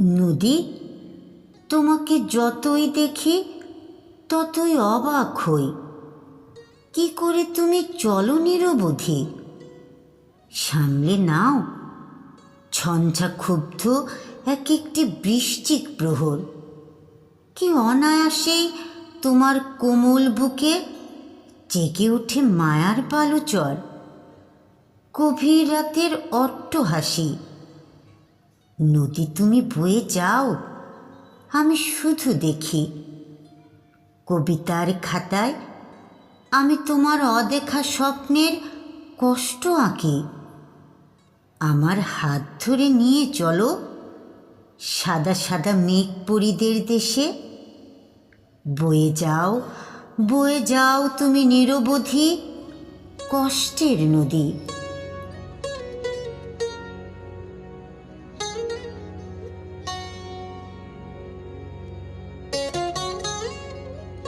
নদী, তোমাকে যতই দেখি ততই অবাক হই। কি করে তুমি চলো নিরবধি? সামলে নাও। ঝঞ্ঝা ক্ষুব্ধ এক একটি বৃশ্চিক প্রহর। কি অনায়াসেই তোমার কোমল বুকে জেগে ওঠে মায়ার বালুচর গভীর রাতের অট্ট হাসি নদী তুমি বয়ে যাও। আমি শুধু দেখি। কবিতার খাতায় আমি তোমার অদেখা স্বপ্নের কষ্ট আঁকি। আমার হাত ধরে নিয়ে চলো সাদা সাদা মেঘ পরিদের দেশে। বয়ে যাও বয়ে যাও তুমি নিরবধি কষ্টের নদী।